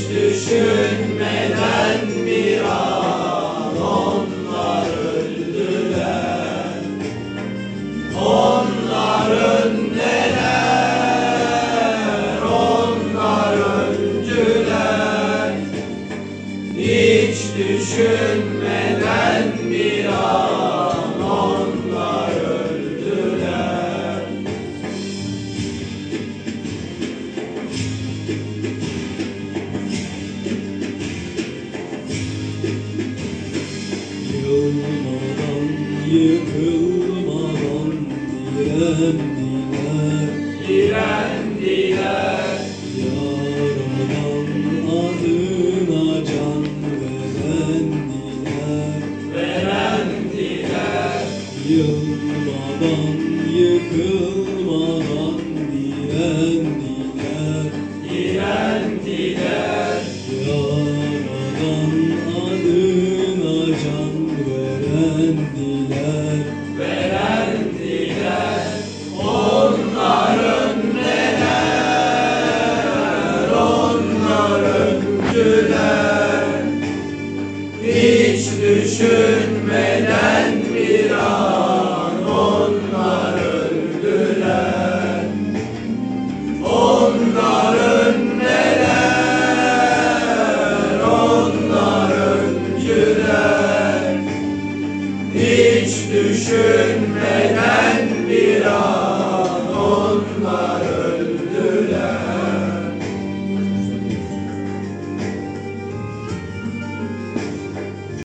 Hiç düşünmeden bir an onlar öldüler Onlar öndeler, onlar öldüler Hiç düşünmeden yıkılmadan direndiler. Direndiler. Yaradan adına can verendiler. Verendiler. Yılmadan yıkılmadan görüntüler Hiç düşünmeden bir an onlar öldüler Onların neler, onlar öncüler Hiç düşünmeden bir an